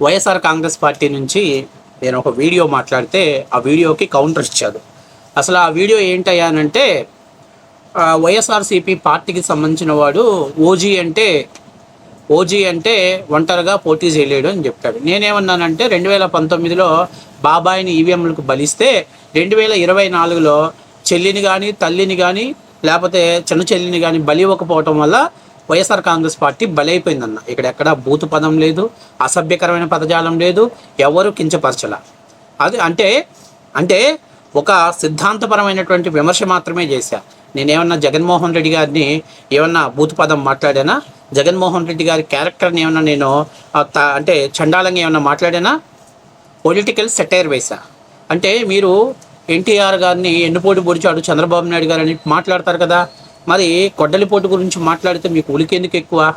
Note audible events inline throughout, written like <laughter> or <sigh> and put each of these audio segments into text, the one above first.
YSR Congress party నుంచి నేను ఒక వీడియో మాట్లాడితే ఆ వీడియోకి కౌంటర్ ఇచ్చాడు. అసలు ఆ వీడియో ఏంటయ్యానంటే వైఎస్ఆర్సీపీ పార్టీకి సంబంధించిన వాడు ఓజీ అంటే ఓజీ అంటే ఒంటరిగా పోటీ చేయలేడు అని చెప్పాడు నేనేమన్నానంటే రెండు వేల పంతొమ్మిదిలో బాబాయిని ఈవీఎంలకు బలిస్తే రెండు వేల ఇరవై నాలుగులో చెల్లిని కానీ తల్లిని కానీ లేకపోతే చిన్న చెల్లిని కానీ బలి ఇవ్వకపోవటం వల్ల వైఎస్ఆర్ కాంగ్రెస్ పార్టీ బలైపోయిందన్న. ఇక్కడ ఎక్కడ బూతు పదం లేదు అసభ్యకరమైన పదజాలం లేదు ఎవరు కించపరచల. అది అంటే అంటే ఒక సిద్ధాంతపరమైనటువంటి విమర్శ మాత్రమే చేశా. నేనేమన్నా జగన్మోహన్ రెడ్డి గారిని ఏమన్నా బూతు పదం మాట్లాడానా? జగన్మోహన్ రెడ్డి గారి క్యారెక్టర్ని ఏమన్నా నేను త- అంటే చండాలంగా ఏమన్నా మాట్లాడానా? Political satire వేశా. అంటే మీరు ఎన్టీఆర్ గారిని ఎన్నుపోటు పొడిచాడు చంద్రబాబు నాయుడు గారు అని మాట్లాడతారు కదా. మరి కొడ్డలిపోటు గురించి మాట్లాడితే మీకు ఉలికెందుకు ఎక్కువ?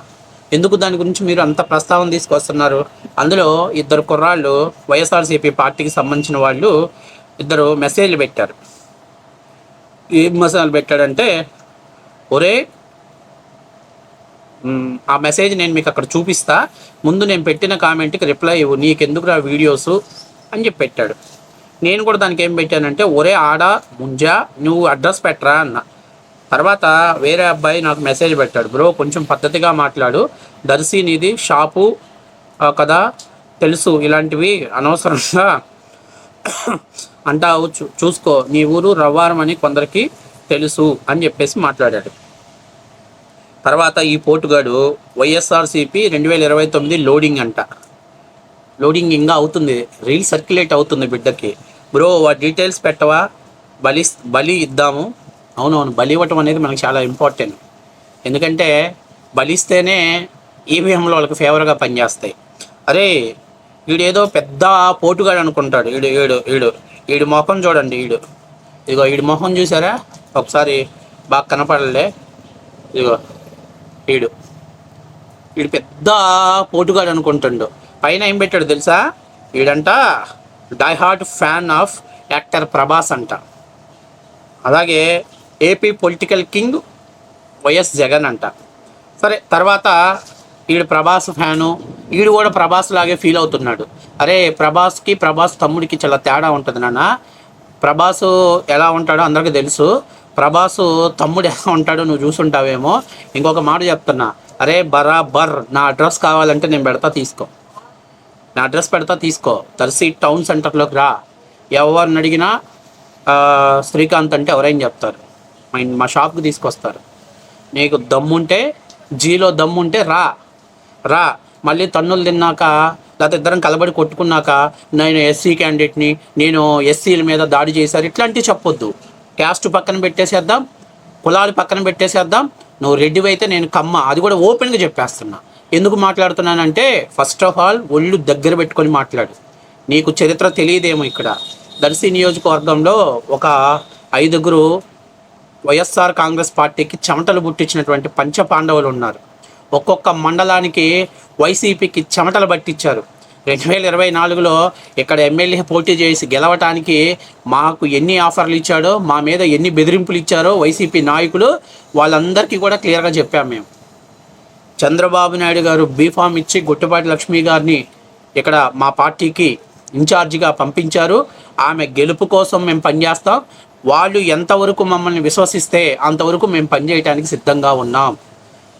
ఎందుకు దాని గురించి మీరు అంత ప్రస్తావన తీసుకొస్తున్నారు? అందులో ఇద్దరు కుర్రాళ్ళు వైఎస్ఆర్సీపీ పార్టీకి సంబంధించిన వాళ్ళు ఇద్దరు మెసేజ్లు పెట్టారు. ఏం మెసేజ్లు పెట్టాడంటే ఒరే ఆ మెసేజ్ నేను మీకు అక్కడ చూపిస్తా. ముందు నేను పెట్టిన కామెంట్కి రిప్లై ఇవ్వు. నీకెందుకు రా వీడియోస్? అని చెప్పి పెట్టాడు. నేను కూడా దానికి ఏం పెట్టానంటే ఒరే ఆడ ముంజా నువ్వు అడ్రస్ పెట్టరా అన్న. తర్వాత వేరే అబ్బాయి నాకు మెసేజ్ పెట్టాడు బ్రో కొంచెం పద్ధతిగా మాట్లాడు. దర్శి నీది షాపు కదా తెలుసు. ఇలాంటివి అనవసరంగా <coughs> అంటావు. చూ చూసుకో. నీ ఊరు రవ్వారం అని కొందరికి తెలుసు అని చెప్పేసి మాట్లాడాడు. తర్వాత ఈ పోటుగాడు వైఎస్ఆర్సీపీ రెండు వేల ఇరవై తొమ్మిది లోడింగ్ అంట. లోడింగ్ ఇంకా అవుతుంది. రీల్ సర్క్యులేట్ అవుతుంది బిడ్డకి. బ్రో ఆ డీటెయిల్స్ పెట్టవా? బలి బలి ఇద్దాము. అవునవును బలి ఇవ్వటం అనేది మనకు చాలా ఇంపార్టెంట్ ఎందుకంటే బలిస్తేనే ఈవీఎంలో వాళ్ళకి ఫేవర్గా పనిచేస్తాయి. అరే వీడేదో పెద్ద పోటుగాడు అనుకుంటాడు. ఈడు ఈడు వీడు ఈడు మొహం చూడండి వీడు ఇదిగో వీడి మొహం చూసారా? ఒకసారి బాగా కనపడలే. ఇదిగో ఈడు. వీడు పెద్ద పోటుగాడు అనుకుంటుండు. పైన ఏం పెట్టాడు తెలుసా? వీడంట die hard fan of actor Prabhas అంట. అలాగే AP political king YS Jagan అంట. సరే తర్వాత ఈడు ప్రభాస్ ఫ్యాను ఈడు కూడా ప్రభాస్ లాగే ఫీల్ అవుతున్నాడు. అరే ప్రభాస్కి ప్రభాస్ తమ్ముడికి చాలా తేడా ఉంటుంది నాన్న. ప్రభాస్ ఎలా ఉంటాడో అందరికీ తెలుసు. ప్రభాస్ తమ్ముడు ఎలా ఉంటాడో నువ్వు చూసుంటావేమో. ఇంకొక మాట చెప్తున్నా. అరే బరాబర్ నా అడ్రస్ కావాలంటే నేను పెడతా తీసుకో. నా అడ్రస్ పెడతా తీసుకో. దర్శి టౌన్ సెంటర్లోకి రా. ఎవరిని అడిగినా శ్రీకాంత్ అంటే ఎవరైనా చెప్తారు. మా మా షాప్కి తీసుకొస్తారు. నీకు దమ్ముంటే జీలో దమ్ముంటే రా. రా. మళ్ళీ తన్నులు తిన్నాక లేకపోతే ఇద్దరం కలబడి కొట్టుకున్నాక నేను ఎస్సీ క్యాండిడేట్ని నేను ఎస్సీల మీద దాడి చేశారు. ఇట్లాంటివి చెప్పొద్దు. క్యాస్ట్ పక్కన పెట్టేసేద్దాం. కులాలు పక్కన పెట్టేసేద్దాం. నువ్వు రెడ్డి అయితే నేను కమ్మ. అది కూడా ఓపెన్గా చెప్పేస్తున్నా. ఎందుకు మాట్లాడుతున్నానంటే ఫస్ట్ ఆఫ్ ఆల్ ఒళ్ళు దగ్గర పెట్టుకొని మాట్లాడు. నీకు చరిత్ర తెలియదేమో ఇక్కడ. దర్శి నియోజకవర్గంలో ఒక ఐదుగురు వైఎస్ఆర్ కాంగ్రెస్ పార్టీకి చెమటలు పుట్టించినటువంటి పంచ పాండవులు ఉన్నారు. ఒక్కొక్క మండలానికి వైసీపీకి చెమటలు పట్టించారు రెండు వేల ఇరవై నాలుగులో ఇక్కడ ఎమ్మెల్యే పోటీ చేసి గెలవటానికి మాకు ఎన్ని ఆఫర్లు ఇచ్చాడో మా మీద ఎన్ని బెదిరింపులు ఇచ్చారో వైసీపీ నాయకులు వాళ్ళందరికీ కూడా క్లియర్గా చెప్పాము మేము. చంద్రబాబు నాయుడు గారు బీఫామ్ ఇచ్చి గుట్టపాటి లక్ష్మి గారిని ఇక్కడ మా పార్టీకి ఇన్ఛార్జిగా పంపించారు. ఆమె గెలుపు కోసం మేము పనిచేస్తాం. వాళ్ళు ఎంతవరకు మమ్మల్ని విశ్వసిస్తే అంతవరకు మేము పనిచేయటానికి సిద్ధంగా ఉన్నాం.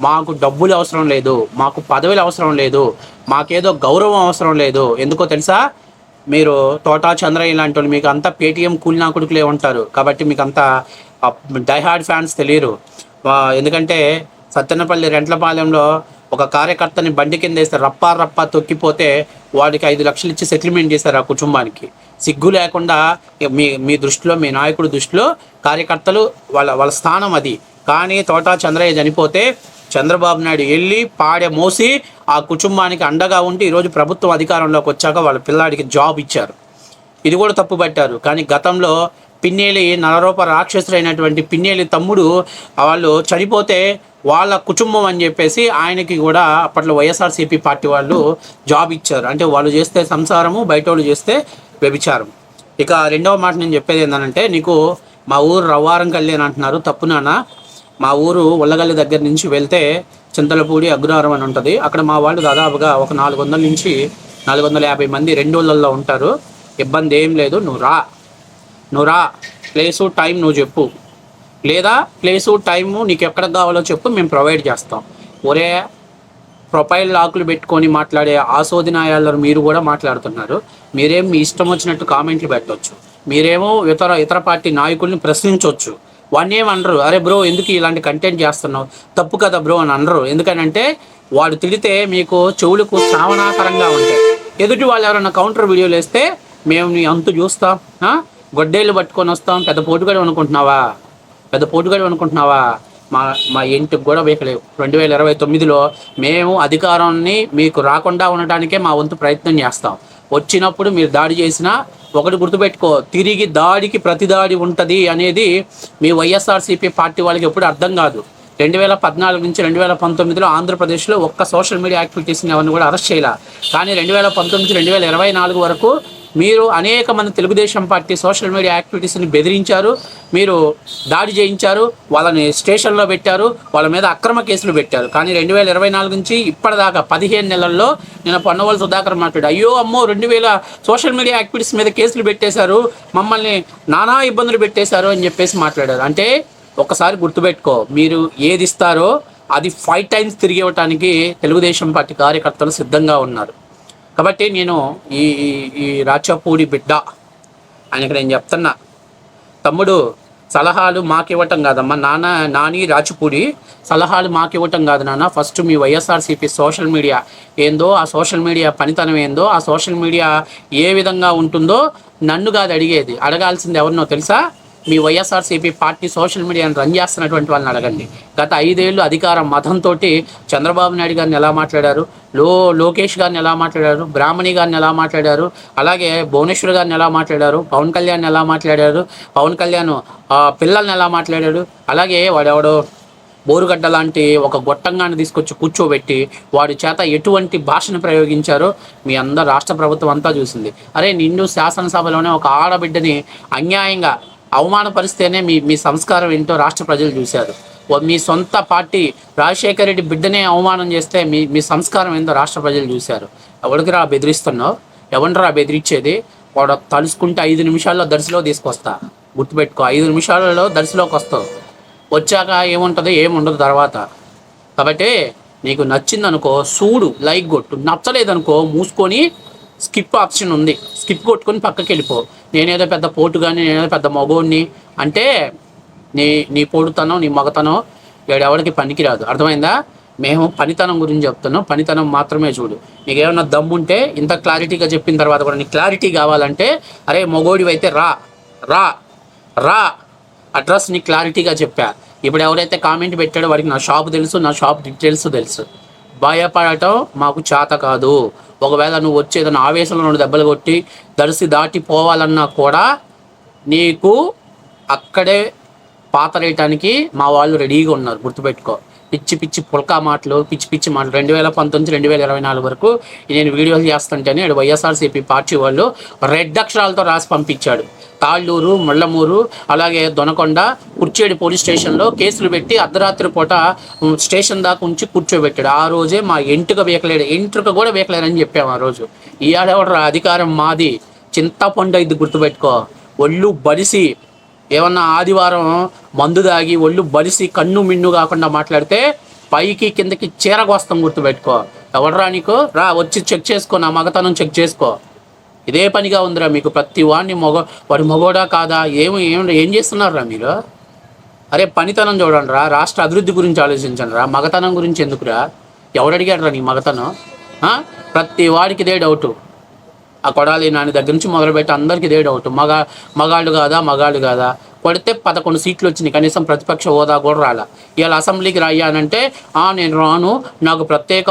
మాకు డబ్బులు అవసరం లేదు మాకు పదవులు అవసరం లేదు మాకేదో గౌరవం అవసరం లేదు. ఎందుకో తెలుసా? మీరు తోటా చంద్రయ్య లాంటి వాళ్ళు మీకు అంతా పేటీఎం కూలినా కొడుకులే ఉంటారు. కాబట్టి మీకు అంత డైహార్డ్ ఫ్యాన్స్ తెలియరు. ఎందుకంటే సత్తెనపల్లి రెంట్లపాలెంలో ఒక కార్యకర్తని బండి కింద వేస్తే రప్పా రప్పా తొక్కిపోతే వాడికి ఐదు లక్షలు ఇచ్చి సెటిల్మెంట్ చేశారు ఆ కుటుంబానికి. సిగ్గు లేకుండా మీ మీ దృష్టిలో మీ నాయకుడి దృష్టిలో కార్యకర్తలు వాళ్ళ వాళ్ళ స్థానం అది. కానీ తోటా చంద్రయ్య చనిపోతే చంద్రబాబు నాయుడు వెళ్ళి పాడె మోసి ఆ కుటుంబానికి అండగా ఉండి ఈరోజు ప్రభుత్వం అధికారంలోకి వచ్చాక వాళ్ళ పిల్లాడికి జాబ్ ఇచ్చారు. ఇది కూడా తప్పు పట్టారు. కానీ గతంలో పిన్నేలి నలరూప రాక్షసుడైనటువంటి పిన్నేలి తమ్ముడు వాళ్ళు చనిపోతే వాళ్ళ కుటుంబం అని చెప్పేసి ఆయనకి కూడా అప్పట్లో వైఎస్ఆర్సీపీ పార్టీ వాళ్ళు జాబ్ ఇచ్చారు. అంటే వాళ్ళు చేస్తే సంసారము బయట వాళ్ళు చేస్తే వ్యభిచారం. ఇక రెండవ మాట నేను చెప్పేది ఏంటంటే నీకు మా ఊరు రవ్వారం కళ్యాణ్ అంటున్నారు. తప్పు నాన్న మా ఊరు ఉల్లగల్లి దగ్గర నుంచి వెళ్తే చింతలపూడి అగ్రహారం అని ఉంటుంది. అక్కడ మా వాళ్ళు దాదాపుగా ఒక నాలుగు వందల నుంచి నాలుగు వందల యాభై మంది రెండు రోజులలో ఉంటారు. ఇబ్బంది ఏం లేదు నువ్వు రా. నువ్వు రా ప్లేసు టైం నువ్వు చెప్పు. లేదా ప్లేసు టైము నీకు ఎక్కడ కావాలో చెప్పు మేము ప్రొవైడ్ చేస్తాం. ఒరే ప్రొఫైల్ లాకులు పెట్టుకొని మాట్లాడే ఆశోధినాయాలను మీరు కూడా మాట్లాడుతున్నారు. మీరేం మీ ఇష్టం వచ్చినట్టు కామెంట్లు పెట్టవచ్చు మీరేమో ఇతర ఇతర పార్టీ నాయకుల్ని ప్రశ్నించవచ్చు వాడిని ఏమనరు అరే బ్రో ఎందుకు ఇలాంటి కంటెంట్ చేస్తున్నావు? తప్పు కదా బ్రో అని అనరు. ఎందుకనంటే వాడు తిడితే మీకు చెవులకు శ్రావణాకరంగా ఉంటాయి. ఎదుటి వాళ్ళు ఎవరైనా కౌంటర్ వీడియోలు వేస్తే మేము నీ అంతు చూస్తాం. గొడ్డేళ్ళు పట్టుకొని వస్తాం పెద్ద పోటుగాడు అనుకుంటున్నావా? పెద్ద పోటుగాడు అనుకుంటున్నావా? మా మా ఇంటికి కూడా వేయలేవు రెండు వేల ఇరవై తొమ్మిదిలో మేము అధికారాన్ని మీకు రాకుండా ఉండటానికే మా వంతు ప్రయత్నం చేస్తాం. వచ్చినప్పుడు మీరు దాడి చేసినా ఒకటి గుర్తుపెట్టుకో తిరిగి దాడికి ప్రతి దాడి ఉంటుంది అనేది మీ వైఎస్ఆర్సీపీ పార్టీ వాళ్ళకి ఎప్పుడు అర్థం కాదు. రెండు వేల పద్నాలుగు నుంచి రెండు వేల పంతొమ్మిదిలో ఆంధ్రప్రదేశ్లో ఒక్క సోషల్ మీడియా యాక్టివిటీస్ని ఎవరిని కూడా అరెస్ట్ చేయాల. కానీ రెండు వేల పంతొమ్మిది నుంచి రెండు వేల ఇరవై నాలుగు వరకు మీరు అనేక మంది తెలుగుదేశం పార్టీ సోషల్ మీడియా యాక్టివిటీస్ని బెదిరించారు మీరు దాడి చేయించారు వాళ్ళని స్టేషన్లో పెట్టారు వాళ్ళ మీద అక్రమ కేసులు పెట్టారు. కానీ రెండు వేల ఇరవై నాలుగు నుంచి ఇప్పటిదాకా పదిహేను నెలల్లో నేను పొన్నవల్ సుధాకర్ మాట్లాడు అయ్యో అమ్మో రెండు వేల సోషల్ మీడియా యాక్టివిటీస్ మీద కేసులు పెట్టేశారు మమ్మల్ని నానా ఇబ్బందులు పెట్టేశారు అని చెప్పేసి మాట్లాడారు. అంటే ఒకసారి గుర్తుపెట్టుకో మీరు ఏది ఇస్తారో అది ఫైవ్ టైమ్స్ తిరిగి ఇవ్వటానికి తెలుగుదేశం పార్టీ కార్యకర్తలు సిద్ధంగా ఉన్నారు. కాబట్టి నేను ఈ ఈ- రాచపూడి బిడ్డ ఆయనకి నేను చెప్తున్నా. తమ్ముడు సలహాలు మాకు ఇవ్వటం కాదమ్మా. నాన్న నాని రాచిపూడి సలహాలు మాకు ఇవ్వటం కాదు నాన్న ఫస్ట్ మీ వైఎస్ఆర్సీపీ సోషల్ మీడియా ఏందో ఆ సోషల్ మీడియా పనితనం ఏందో ఆ సోషల్ మీడియా ఏ విధంగా ఉంటుందో నన్ను కాదు అడిగేది. అడగాల్సింది ఎవరినో తెలుసా? మీ వైఎస్ఆర్సీపీ పార్టీ సోషల్ మీడియాను రన్ చేస్తున్నటువంటి వాళ్ళని అడగండి. గత ఐదేళ్ళు అధికారం మతంతో చంద్రబాబు నాయుడు గారిని ఎలా మాట్లాడారు? లో లోకేష్ గారిని ఎలా మాట్లాడారు? బ్రాహ్మణి గారిని ఎలా మాట్లాడారు? అలాగే భువనేశ్వర్ గారిని ఎలా మాట్లాడారు? పవన్ కళ్యాణ్ ఎలా మాట్లాడారు? పవన్ కళ్యాణ్ పిల్లల్ని ఎలా మాట్లాడాడు అలాగే వాడెవడో బోరుగడ్డ లాంటి ఒక గొట్టంగాన్ని తీసుకొచ్చి కూర్చోబెట్టి వాడి చేత ఎటువంటి భాషను ప్రయోగించారో మీ అందరు రాష్ట్ర ప్రభుత్వం అంతా చూసింది. అరే నిండు శాసనసభలోనే ఒక ఆడబిడ్డని అన్యాయంగా అవమానపరిస్తేనే మీ మీ సంస్కారం ఏంటో రాష్ట్ర ప్రజలు చూశారు. ఓ మీ సొంత పార్టీ రాజశేఖర రెడ్డి బిడ్డనే అవమానం చేస్తే మీ మీ సంస్కారం ఏందో రాష్ట్ర ప్రజలు చూశారు. ఎవరికి రా బెదిరిస్తున్నావు? ఎవరిని రా బెదిరించేది? వాడు తలుసుకుంటే ఐదు నిమిషాల్లో దర్శిలో తీసుకొస్తా. గుర్తుపెట్టుకో ఐదు నిమిషాలలో దర్శలోకి వస్తావు. వచ్చాక ఏముంటుందో ఏముండదు తర్వాత. కాబట్టి నీకు నచ్చిందనుకో చూడు లైక్ కొట్టు. నచ్చలేదనుకో మూసుకొని స్కిప్ ఆప్షన్ ఉంది. స్కిప్ కొట్టుకొని పక్కకి వెళ్ళిపో. నేనేదో పెద్ద పోటు కానీ నేనేదో పెద్ద మగోడిని అంటే నీ నీ పోటుతనం నీ మగతనం వీడెవడికి పనికిరాదు. అర్థమైందా? మేము పనితనం గురించి చెప్తున్నాం. పనితనం మాత్రమే చూడు. నీకేమన్నా దమ్ముంటే ఇంత క్లారిటీగా చెప్పిన తర్వాత కూడా నీకు క్లారిటీ కావాలంటే అరే మగోడివి అయితే రా రా రా అడ్రస్ నీ క్లారిటీగా చెప్పా. ఇప్పుడు ఎవరైతే కామెంట్ పెట్టాడో వాడికి నా షాప్ తెలుసు నా షాప్ డీటెయిల్స్ తెలుసు. భయపడటం మాకు చేత కాదు. ఒకవేళ నువ్వు వచ్చి ఏదైనా ఆవేశంలో రెండు దెబ్బలు కొట్టి దర్శి దాటి పోవాలన్నా కూడా నీకు అక్కడే పాతరేయటానికి మా వాళ్ళు రెడీగా ఉన్నారు. గుర్తుపెట్టుకో. పిచ్చి పిచ్చి పుల్కా మాటలు పిచ్చి పిచ్చి మాటలు. రెండు వేల పంతొమ్మిది రెండు వేల ఇరవై నాలుగు వరకు నేను వీడియోలు చేస్తుంటేనే. ఇక్కడ వైఎస్ఆర్సీపీ పార్టీ వాళ్ళు రెడ్ అక్షరాలతో రాసి పంపించాడు. తాళ్ళూరు ముళ్ళమూరు అలాగే దొనకొండ కుర్చేడి పోలీస్ స్టేషన్లో కేసులు పెట్టి అర్ధరాత్రి పూట స్టేషన్ దాకా ఉంచి కూర్చోబెట్టాడు. ఆ రోజే మా ఎంటుక వేకలేడు. ఎంట్రుక కూడా వేకలేడని చెప్పాము ఆ రోజు. ఈ అధికారం మాది? చింతపండు ఇది గుర్తుపెట్టుకో. ఒళ్ళు బడిసి ఏమన్నా ఆదివారం మందు దాగి ఒళ్ళు బలిసి కన్ను మిన్ను కాకుండా మాట్లాడితే పైకి కిందకి చీరగోస్తాం గుర్తుపెట్టుకో. ఎవడరా నీకు? రా వచ్చి చెక్ చేసుకో నా మగతనం చెక్ చేసుకో. ఇదే పనిగా ఉందిరా మీకు. ప్రతి వాడిని మొగ వాడి మొగోడా కాదా? ఏమి ఏం ఏం చేస్తున్నారా మీరు? అరే పనితనం చూడండి రా. రాష్ట్ర అభివృద్ధి గురించి ఆలోచించండి రా. మగతనం గురించి ఎందుకురా? ఎవడడిగాడు రా నీ మగతనం? ప్రతి వాడికి ఇదే డౌటు. ఆ కొడాలి నాని దగ్గర నుంచి మొదలుపెట్టి అందరికీ ఇదే డౌట్ మగ మగాళ్ళు కాదా మగాళ్ళు కాదా? కొడితే పదకొండు సీట్లు వచ్చినాయి. కనీసం ప్రతిపక్ష హోదా కూడా రాలా. ఇవాళ అసెంబ్లీకి రాయానంటే ఆ నేను రాను. నాకు ప్రత్యేక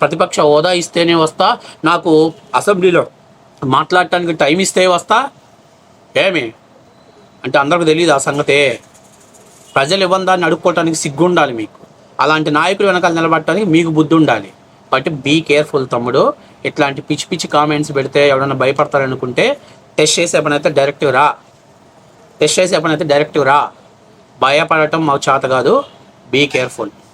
ప్రతిపక్ష హోదా ఇస్తేనే వస్తా. నాకు అసెంబ్లీలో మాట్లాడటానికి టైం ఇస్తే వస్తా. ఏమి? అంటే అందరికి తెలియదు ఆ సంగతే? ప్రజలు ఇవ్వందాన్ని అడుక్కోవటానికి సిగ్గు ఉండాలి మీకు. అలాంటి నాయకులు వెనకాల నిలబడటానికి మీకు బుద్ధి ఉండాలి. బట్ బీ కేర్ఫుల్ తమ్ముడు. ఇట్లాంటి పిచ్చి పిచ్చి కామెంట్స్ పెడితే ఎవరైనా భయపడతారనుకుంటే టెస్ట్ చేసే పనైతే డైరెక్ట్ రా. టెస్ట్ చేసే పని అయితే డైరెక్ట్ రా. భయపడటం మాకు చేత కాదు. Be careful